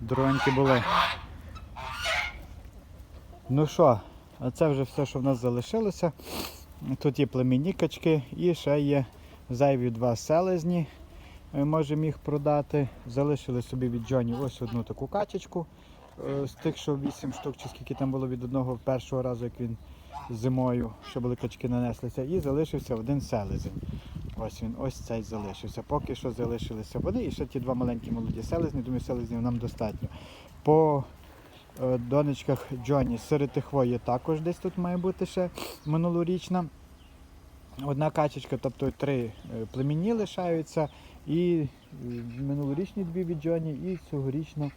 Дроньки були. Ну що, а це вже все, що в нас залишилося. Тут є племінні качки і ще є зайві два селезні. Е, Можемо їх продати. Залишили собі від Джоні ось одну таку качечку. е, З тих, що 8 штук, чи скільки там було від одного першого разу, як він зимою, що були качки нанеслися. І залишився один селезень. Ось він, ось цей залишився. Поки що залишилися вони і ще ті два маленькі молоді селезні. Думаю, селезнів нам достатньо. По е, донечках Джоні серетихвої також десь тут має бути ще минулорічна. Одна качечка, тобто три е, племінні лишаються. І е, минулорічні дві від Джоні, і цьогорічно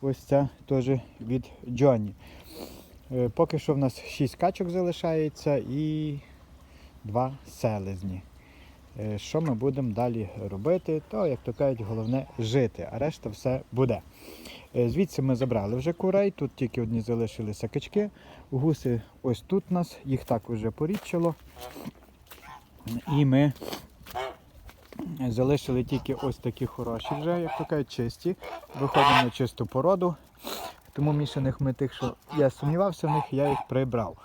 ось ця теж від Джоні. Поки що в нас 6 качок залишається і два селезні. Е, Що ми будемо далі робити, то, як то кажуть, головне жити, а решта все буде. Е, Звідси ми забрали вже курей, тут тільки одні залишилися качки. Гуси ось тут у нас, їх так вже порідчило. І ми залишили тільки ось такі хороші вже, як то кажуть, чисті. Виходимо на чисту породу. Тому мішаних ми тих, що я сумнівався в них, я їх прибрав.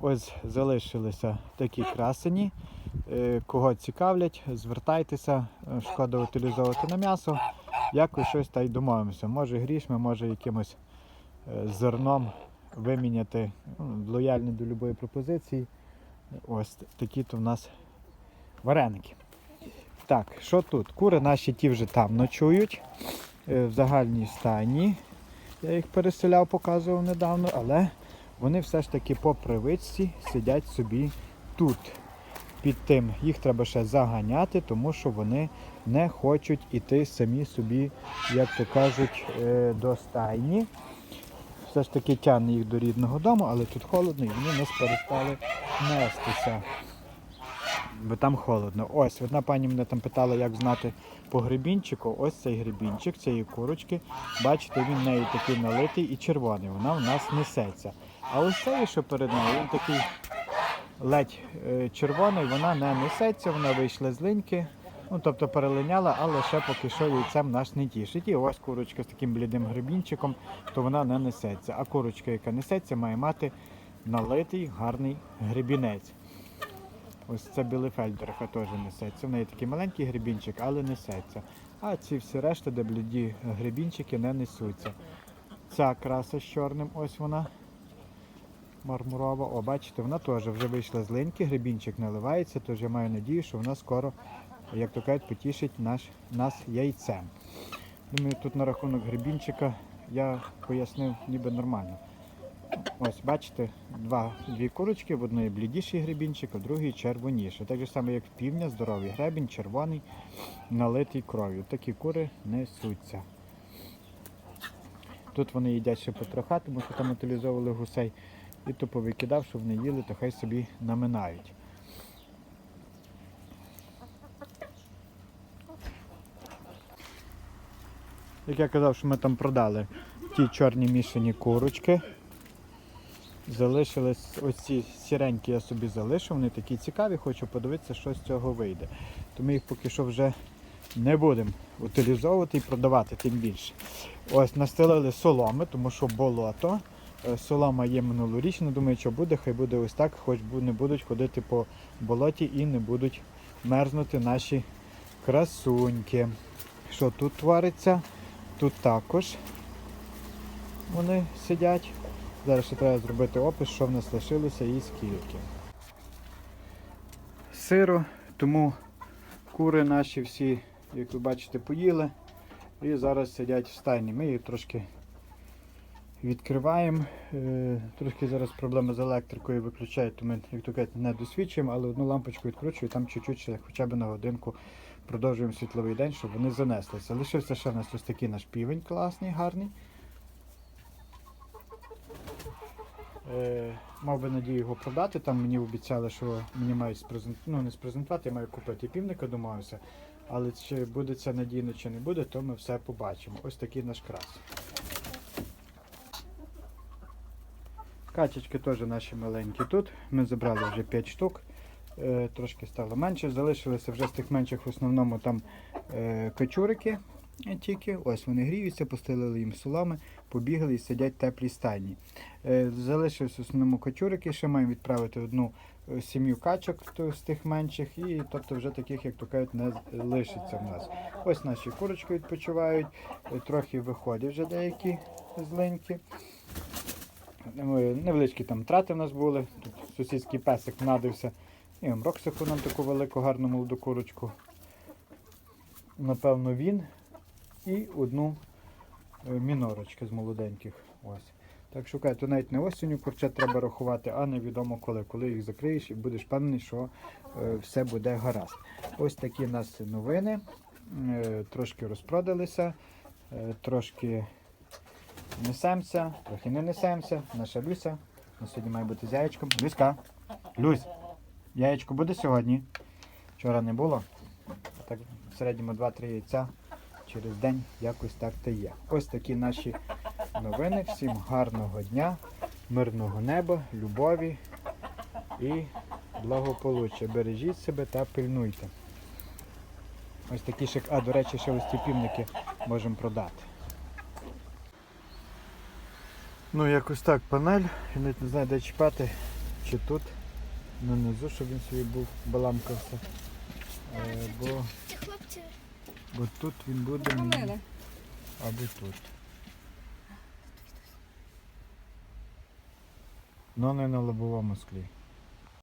Ось залишилися такі красені. Е, Кого цікавлять, звертайтеся, Е, шкода утилізовувати на м'ясо. Якось щось та й домовимося. Може грішми, може якимось е, зерном виміняти. Ну, Лояльні до будь-якої пропозиції. Ось такі то в нас вареники. Так, що тут? Кури наші ті вже там ночують в загальній стайні. Я їх переселяв, показував недавно, але вони все ж таки по привичці сидять собі тут. Під тим їх треба ще заганяти, тому що вони не хочуть іти самі собі, як то кажуть, е, до стайні. Все ж таки тягне їх до рідного дому, але тут холодно і вони не перестали нестися. Бо там холодно. Ось, одна пані мене там питала, як знати по грибінчику. Ось цей грибінчик, цієї курочки. Бачите, він в неї такий налитий і червоний. Вона в нас несеться. А ось цей, що перед нею, він такий ледь е, червоний, вона не несеться, вона вийшла з линьки. Ну, тобто перелиняла, але ще поки що яйцем наш не тішить. І ось курочка з таким блідим грибінчиком, то вона не несеться. А курочка, яка несеться, має мати налитий гарний грибінець. Ось це білефельдерка теж несеться. В неї такий маленький грибінчик, але несеться. А ці всі решта, де бліді грибінчики, не несуться. Ця краса з чорним, ось вона. Мармурова. О, бачите, вона теж вже вийшла з линьки, грибінчик наливається, тож я маю надію, що вона скоро, як то кажуть, потішить наш, нас яйцем. Думаю, тут на рахунок грибінчика я пояснив ніби нормально. Ось, бачите, два, дві курочки, в одної блідіший грибінчик, а в другій червоніший. Так же само, як в півня, здоровий гребінь, червоний, налитий кров'ю. Такі кури несуться. Тут вони їдять ще потроха, тому що там утилізовували гусей. І то повикидав, щоб не їли, то хай собі наминають. Як я казав, що ми там продали ті чорні мішані курочки. Залишились ось ці сіренькі я собі залишив, вони такі цікаві, хочу подивитися, що з цього вийде. То ми їх поки що вже не будемо утилізовувати і продавати, тим більше. Ось настелили соломи, тому що болото. Е, Солома є минулорічна, думаю, що буде, хай буде ось так, хоч не будуть ходити по болоті і не будуть мерзнути наші красуньки. Що тут твориться? Тут також вони сидять. Зараз ще треба зробити опис, що в нас лишилося і скільки. Сиру, тому кури наші всі, як ви бачите, поїли. І зараз сидять в стайні. Ми їх трошки відкриваємо. Е, Трошки зараз проблема з електрикою виключають, то ми, як то кажуть, не досвідчуємо, але одну лампочку відкручую, там чуть-чуть хоча б на годинку продовжуємо світловий день, щоб вони занеслися. Лишився ще в нас ось такий наш півень класний, гарний. Е, мав би надію його продати. Там мені обіцяли, що мені мають спрезентувати, ну не спрезентувати, я маю купити півника, домовився. Але чи буде це надійно, чи не буде, то ми все побачимо. Ось такий наш крас. Качечки теж наші маленькі тут. Ми забрали вже 5 штук. Е, трошки стало менше. Залишилися вже з тих менших в основному там е, качурики. тільки ось вони гріються, постелили їм соломи, побігли і сидять в теплій стайні. Е, Залишився в основному качурики, ще маємо відправити одну сім'ю качок з тих менших, і тобто вже таких, як то кажуть, не лишиться в нас. Ось наші курочки відпочивають, трохи виходять вже деякі злиньки. Невеличкі там трати в нас були. Тут сусідський песик надився. І вам Роксику нам таку велику гарну молоду курочку. Напевно, він і одну е, мінорочки з молоденьких. Ось. Так шукай, то навіть не осінню курчат треба рахувати, а невідомо коли. Коли їх закриєш і будеш певний, що е, все буде гаразд. Ось такі в нас новини. Е, трошки розпродалися, трошки несемося, трохи не несемося. Наша Люся. На сьогодні має бути з яєчком. Люська, Люсь, яєчко буде сьогодні? Вчора не було. Так, в середньому 2-3 яйця через день якось так та є. Ось такі наші новини. Всім гарного дня, мирного неба, любові і благополуччя. Бережіть себе та пильнуйте. Ось такі ще, а до речі, ще ось ці півники можемо продати. Ну, якось так панель. Я навіть не знаю, де чіпати, чи тут, на низу, щоб він собі був баламкався. Е, бо, бо тут він буде мені, або тут. Ну не на лобовому склі.